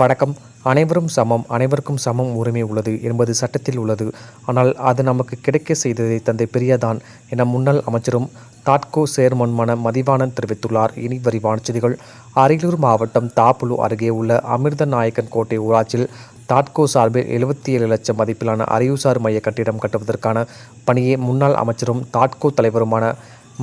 வணக்கம். அனைவரும் சமம். அனைவருக்கும் சமம் உரிமை உள்ளது. என்பது சட்டத்தில் உள்ளது. ஆனால் அது நமக்கு கிடைக்க செய்ததை தந்தை பெரியாதான் என முன்னாள் அமைச்சரும் தாட்கோ சேர்மன்மான மதிவாணன் தெரிவித்துள்ளார். இனி விரிவான செய்திகள். அரியலூர் மாவட்டம் தாப்புலு அருகே உள்ள அமிர்த நாயக்கன் கோட்டை ஊராட்சியில் தாட்கோ சார்பில் எழுபத்தி ஏழு லட்சம் மதிப்பிலான அறிவுசார் மைய கட்டிடம் கட்டுவதற்கான பணியை முன்னாள் அமைச்சரும் தாட்கோ தலைவருமான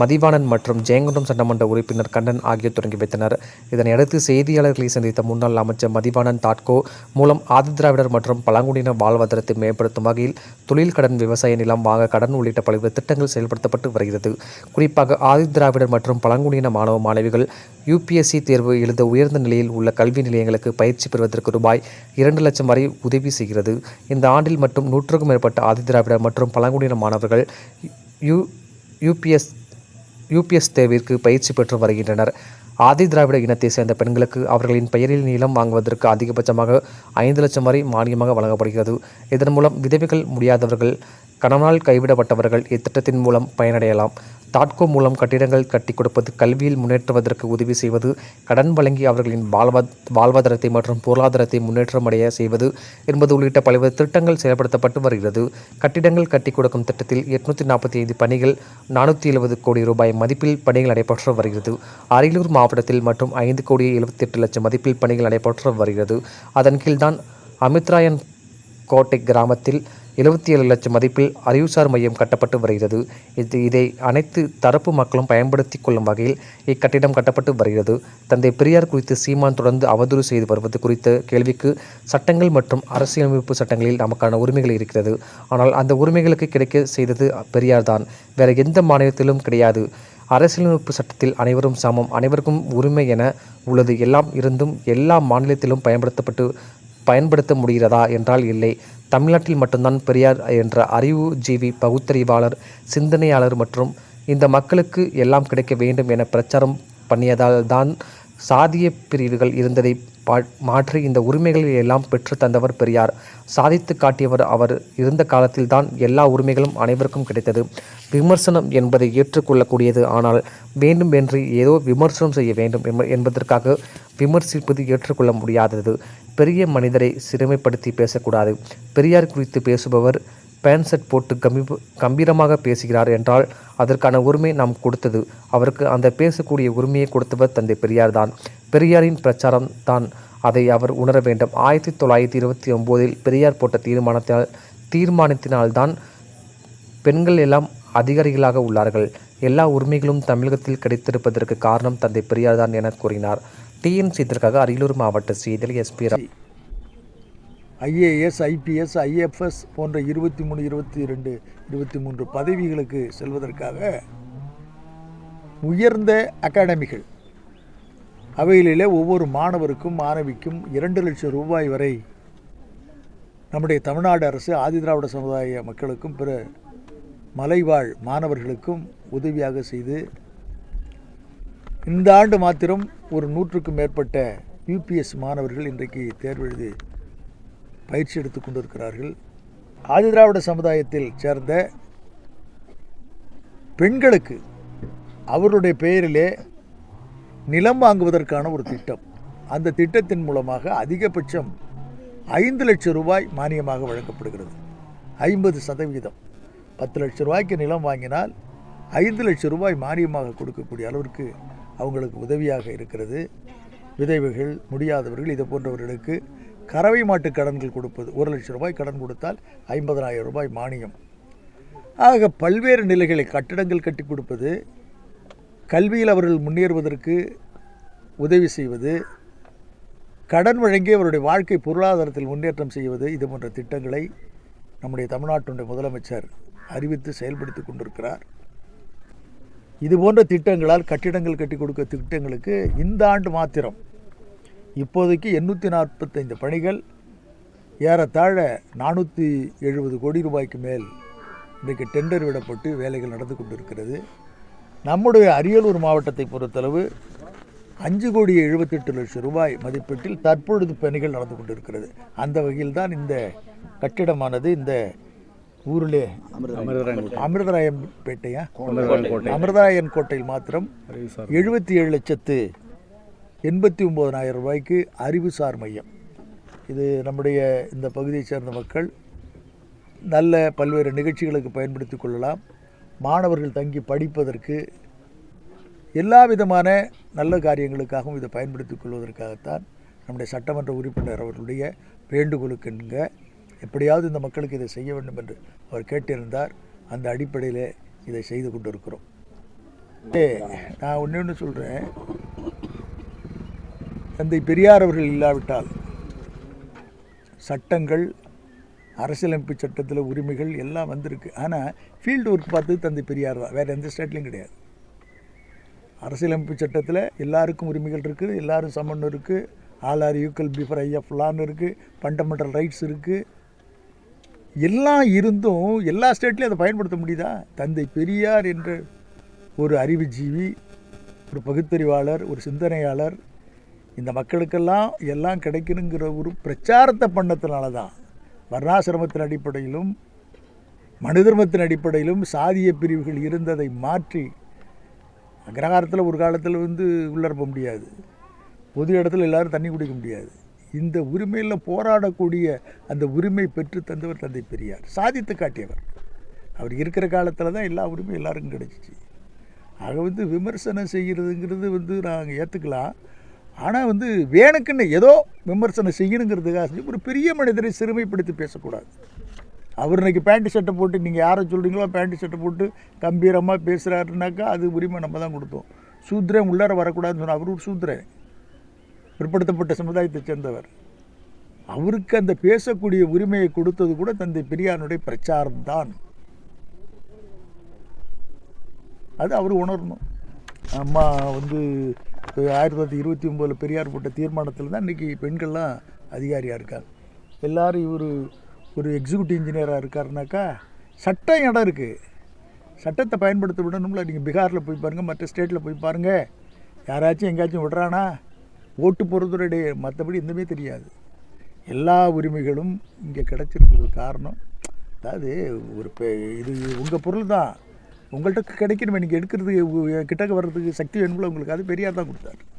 மதிவாணன் மற்றும் ஜெயங்கொண்டம் சட்டமன்ற உறுப்பினர் கண்ணன் ஆகியோர் தொடங்கி வைத்தனர். இதனையடுத்து செய்தியாளர்களை சந்தித்த முன்னாள் அமைச்சர் மதிவாணன் தாட்கோ மூலம் ஆதிதிராவிடர் மற்றும் பழங்குடியினர் வாழ்வாதாரத்தை மேம்படுத்தும் வகையில் தொழில் கடன் விவசாய நிலம் வாங்க கடன் உள்ளிட்ட பல்வேறு திட்டங்கள் செயல்படுத்தப்பட்டு வருகிறது. குறிப்பாக ஆதிதிராவிடர் மற்றும் பழங்குடியின மாணவ மாணவிகள் யூபிஎஸ்சி தேர்வு எழுத உயர்ந்த நிலையில் உள்ள கல்வி நிலையங்களுக்கு பயிற்சி பெறுவதற்கு ரூபாய் இரண்டு லட்சம் வரை உதவி செய்கிறது. இந்த ஆண்டில் மட்டும் நூற்றுக்கும் மேற்பட்ட ஆதிதிராவிடர் மற்றும் பழங்குடியின மாணவர்கள் யு யூபிஎஸ் யூபிஎஸ் தேர்விற்கு பயிற்சி பெற்று வருகின்றனர். ஆதி திராவிட இனத்தை சேர்ந்த பெண்களுக்கு அவர்களின் பெயரில் நீளம் வாங்குவதற்கு அதிகபட்சமாக ஐந்து லட்சம் வரை மானியமாக வழங்கப்படுகிறது. இதன் மூலம் விதவைகள் முடியாதவர்கள் கணவனால் கைவிடப்பட்டவர்கள் இத்திட்டத்தின் மூலம் பயனடையலாம். தாட்கோ மூலம் கட்டிடங்கள் கட்டி கொடுப்பது கல்வியில் முன்னேற்றுவதற்கு உதவி செய்வது கடன் வழங்கி அவர்களின் வாழ்வா வாழ்வாதாரத்தை மற்றும் பொருளாதாரத்தை முன்னேற்றமடைய செய்வது என்பது உள்ளிட்ட பல்வேறு திட்டங்கள் செயல்படுத்தப்பட்டு வருகிறது. கட்டிடங்கள் கட்டி கொடுக்கும் திட்டத்தில் எட்நூற்றி நாற்பத்தி ஐந்து பணிகள் நானூற்றி எழுபது கோடி ரூபாய் மதிப்பில் பணிகள் நடைபெற்று வருகிறது. அரியலூர் மாவட்டத்தில் மற்றும் ஐந்து கோடி எழுபத்தி எட்டு லட்சம் மதிப்பில் பணிகள் நடைபெற்று வருகிறது. அதன் கீழ்தான் அமித்ராயன் கோட்டை கிராமத்தில் எழுபத்தி ஏழு லட்சம் மதிப்பில் அறிவுசார் மையம் கட்டப்பட்டு வருகிறது. இது இதை அனைத்து தரப்பு மக்களும் பயன்படுத்தி கொள்ளும் வகையில் இக்கட்டிடம் கட்டப்பட்டு வருகிறது. தந்தை பெரியார் குறித்து சீமான் தொடர்ந்து அவதூறு செய்து வருவது குறித்த கேள்விக்கு சட்டங்கள் மற்றும் அரசியலமைப்பு சட்டங்களில் நமக்கான உரிமைகள் இருக்கிறது. ஆனால் அந்த உரிமைகளுக்கு கிடைக்க செய்தது பெரியார் தான் வேற எந்த மாநிலத்திலும் கிடையாது. அரசியலமைப்பு சட்டத்தில் அனைவரும் சமம். அனைவருக்கும் உரிமை என உள்ளது. எல்லாம் இருந்தும் எல்லா மாநிலத்திலும் பயன்படுத்தப்பட்டு பயன்படுத்த முடிகிறதா என்றால் இல்லை. தமிழ்நாட்டில் மட்டும்தான் பெரியார் என்ற அறிவு ஜீவி பகுத்தறிவாளர் சிந்தனையாளர் மற்றும் இந்த மக்களுக்கு எல்லாம் கிடைக்க வேண்டும் என பிரச்சாரம் பண்ணியதால் தான் சாதிய பிரிவுகள் இருந்ததை பா மாற்றி இந்த உரிமைகளை எல்லாம் பெற்று தந்தவர் பெரியார். சாதித்து காட்டியவர் அவர் இருந்த காலத்தில்தான் எல்லா உரிமைகளும் அனைவருக்கும் கிடைத்தது. விமர்சனம் என்பதை ஏற்றுக்கொள்ளக்கூடியது. ஆனால் வேண்டும் என்று ஏதோ விமர்சனம் செய்ய வேண்டும் என்பதற்காக விமர்சிப்பது ஏற்றுக்கொள்ள முடியாதது. பெரிய மனிதரை சிறுமைப்படுத்தி பேசக்கூடாது. பெரியார் குறித்து பேசுபவர் பேண்ட் செட் போட்டு கம்பி கம்பீரமாக பேசுகிறார் என்றால் அதற்கான உரிமை நாம் கொடுத்தது. அவருக்கு அந்த பேசக்கூடிய உரிமையை கொடுத்தவர் தந்தை பெரியார் தான். பெரியாரின் பிரச்சாரம் தான் அதை அவர் உணர வேண்டும். ஆயிரத்தி தொள்ளாயிரத்தி இருபத்தி ஒம்போதில் பெரியார் போட்ட தீர்மானத்தினால் தீர்மானத்தினால்தான் பெண்கள் எல்லாம் அதிகாரிகளாக உள்ளார்கள். எல்லா உரிமைகளும் தமிழகத்தில் கிடைத்திருப்பதற்கு காரணம் தந்தை பெரியார் தான் என கூறினார். டிஎன் செய்திற்காக அரியலூர் மாவட்ட செய்தியில் எஸ்பி ஐஏஎஸ் ஐபிஎஸ் ஐஎஃப்எஸ் போன்ற இருபத்தி மூணு இருபத்தி ரெண்டு இருபத்தி மூன்று பதவிகளுக்கு செல்வதற்காக உயர்ந்த அகாடமிகள். அவையிலே ஒவ்வொரு மாணவருக்கும் மாணவிக்கும் இரண்டு லட்சம் ரூபாய் வரை நம்முடைய தமிழ்நாடு அரசு ஆதிதிராவிட சமுதாய மக்களுக்கும் பிற மலைவாழ் மாணவர்களுக்கும் உதவியாக செய்து இந்த ஆண்டு மாத்திரம் ஒரு நூற்றுக்கும் மேற்பட்ட யூபிஎஸ் மாணவர்கள் இன்றைக்கு தேர்வெழுதி பயிற்சி எடுத்துக் கொண்டிருக்கிறார்கள். ஆதிதிராவிட சமுதாயத்தில் சேர்ந்த பெண்களுக்கு அவருடைய பெயரிலே நிலம் வாங்குவதற்கான ஒரு திட்டம். அந்த திட்டத்தின் மூலமாக அதிகபட்சம் ஐந்து லட்சம் ரூபாய் மானியமாக வழங்கப்படுகிறது. ஐம்பது சதவீதம். பத்து லட்சம் ரூபாய்க்கு நிலம் வாங்கினால் ஐந்து லட்சம் ரூபாய் மானியமாக கொடுக்கக்கூடிய அளவிற்கு அவங்களுக்கு உதவியாக இருக்கிறது. விதவைகள் முடியாதவர்கள் இது போன்றவர்களுக்கு கறவை மாட்டு கடன்கள் கொடுப்பது. ஒரு லட்சம் ரூபாய் கடன் கொடுத்தால் ஐம்பதனாயிரம் ரூபாய் மானியம். ஆக பல்வேறு நிலைகளை கட்டிடங்கள் கட்டி கொடுப்பது கல்வியில் அவர்கள் முன்னேறுவதற்கு உதவி செய்வது கடன் வழங்கி அவருடைய வாழ்க்கை பொருளாதாரத்தில் முன்னேற்றம் செய்வது இது போன்ற திட்டங்களை நம்முடைய தமிழ்நாட்டுடைய முதலமைச்சர் அறிவித்து செயல்படுத்தி கொண்டிருக்கிறார். இது போன்ற திட்டங்களால் கட்டிடங்கள் கட்டி கொடுக்க திட்டங்களுக்கு இந்த ஆண்டு மாத்திரம் இப்போதைக்கு எண்ணூற்றி நாற்பத்தைந்து பணிகள் ஏறத்தாழ நானூற்றி எழுபது கோடி ரூபாய்க்கு மேல் இன்றைக்கு டெண்டர் விடப்பட்டு வேலைகள் நடந்து கொண்டிருக்கிறது. நம்முடைய அரியலூர் மாவட்டத்தை பொறுத்தளவு அஞ்சு கோடி எழுபத்தெட்டு லட்சம் ரூபாய் மதிப்பீட்டில் தற்பொழுது பணிகள் நடந்து கொண்டிருக்கிறது. அந்த வகையில் தான் இந்த கட்டிடமானது இந்த ஊரிலே அமிர்தராயன் பேட்டையா? அமிர்தராயன் கோட்டையில் மாத்திரம் எழுபத்தி ஏழு லட்சத்து எண்பத்தி ஒம்பதனாயிரம் ரூபாய்க்கு அறிவுசார் மையம். இது நம்முடைய இந்த பகுதியைச் சேர்ந்த மக்கள் நல்ல பல்வேறு நிகழ்ச்சிகளுக்கு பயன்படுத்தி கொள்ளலாம். மாணவர்கள் தங்கி படிப்பதற்கு எல்லா விதமான நல்ல காரியங்களுக்காகவும் இதை பயன்படுத்திக் கொள்வதற்காகத்தான் நம்முடைய சட்டமன்ற உறுப்பினர் அவர்களுடைய வேண்டுகோளுக்கென்க எப்படியாவது இந்த மக்களுக்கு இதை செய்ய வேண்டும் என்று அவர் கேட்டிருந்தார். அந்த அடிப்படையில் இதை செய்து கொண்டிருக்கிறோம். நான் ஒன்று ஒன்று சொல்கிறேன் தந்தை பெரியார் அவர்கள் இல்லாவிட்டால் சட்டங்கள் அரசியலமைப்பு சட்டத்தில் உரிமைகள் எல்லாம் வந்திருக்கு. ஆனால் ஃபீல்டு ஒர்க் பார்த்து தந்தை பெரியார் தான். வேறு எந்த ஸ்டேட்லையும் கிடையாது. அரசியலமைப்பு சட்டத்தில் எல்லாருக்கும் உரிமைகள் இருக்குது எல்லாரும் சமன் இருக்குது all are equal before if law இருக்குது ஃபண்டமெண்டல் ரைட்ஸ் இருக்குது எல்லாம் இருந்தும் எல்லா ஸ்டேட்லேயும் அதை பயன்படுத்த முடியுதா? தந்தை பெரியார் என்ற ஒரு அறிவுஜீவி ஒரு பகுத்தறிவாளர் ஒரு சிந்தனையாளர் இந்த மக்களுக்கெல்லாம் எல்லாம் கிடைக்கணுங்கிற ஒரு பிரச்சாரத்தை பண்ணத்தினால தான் வர்ணாசிரமத்தின் அடிப்படையிலும் மனுதர்மத்தின் அடிப்படையிலும் சாதிய பிரிவுகள் இருந்ததை மாற்றி அக்ரஹாரத்தில் ஒரு காலத்தில் வந்து உள்ளிருப்ப முடியாது. பொது இடத்துல எல்லாரும் தண்ணி குடிக்க முடியாது. இந்த உரிமையில் போராடக்கூடிய அந்த உரிமை பெற்று தந்தவர் தந்தை பெரியார். சாதித்து காட்டியவர். அவர் இருக்கிற காலத்தில் தான் எல்லா உரிமையும் எல்லாருக்கும் கிடைச்சிச்சு. ஆக வந்து விமர்சனம் செய்கிறதுங்கிறது வந்து நாங்கள் ஏற்றுக்கலாம் ஆனால் வந்து வேணுக்குன்னு ஏதோ விமர்சனம் செய்யணுங்கிறதுக்காக செஞ்சு ஒரு பெரிய மனிதரை சிறுமைப்படுத்தி பேசக்கூடாது. அவர் இன்றைக்கி பேண்ட் ஷர்ட்டை போட்டு நீங்கள் யாரை சொல்கிறீங்களோ பேண்ட் ஷர்ட்டை போட்டு கம்பீரமாக பேசுகிறாருனாக்கா அது உரிமை நம்ம தான் கொடுத்தோம். சூத்ரன் உள்ளார வரக்கூடாதுன்னு சொன்னால் அவர் ஒரு சூத்ரன் பிற்படுத்தப்பட்ட சமுதாயத்தைச் சேர்ந்தவர். அவருக்கு அந்த பேசக்கூடிய உரிமையை கொடுத்தது கூட தந்தை பெரியாருடைய பிரச்சாரம்தான் அது அவர் உணரணும். அம்மா வந்து ஆயிரத்தி தொள்ளாயிரத்தி இருபத்தி ஒம்போதில் பெரியார் போட்ட தீர்மானத்தில் தான் இன்றைக்கி பெண்கள்லாம் அதிகாரியாக இருக்காங்க. எல்லோரும் இவர் ஒரு எக்ஸிக்யூட்டிவ் இன்ஜினியராக இருக்காருனாக்கா சட்டம் இடம் இருக்குது சட்டத்தை பயன்படுத்த விடணும்ல நீங்கள் பீகாரில் போய் பாருங்கள் மற்ற ஸ்டேட்டில் போய் பாருங்கள் யாராச்சும் எங்கேயாச்சும் விடுறானா ஓட்டு போகிறதுடைய மற்றபடி எதுவுமே தெரியாது. எல்லா உரிமைகளும் இங்கே கிடச்சிருக்கிறது காரணம். அதாவது ஒரு பெ- இது உங்கள் பொருள் தான். உங்கள்கிட்ட கிடைக்கணுமே. நீங்கள் எடுக்கிறதுக்கு கிட்டக்க வர்றதுக்கு சக்தி வேணும்ல உங்களுக்கு அது பெரியார் தான் கொடுத்தாரு.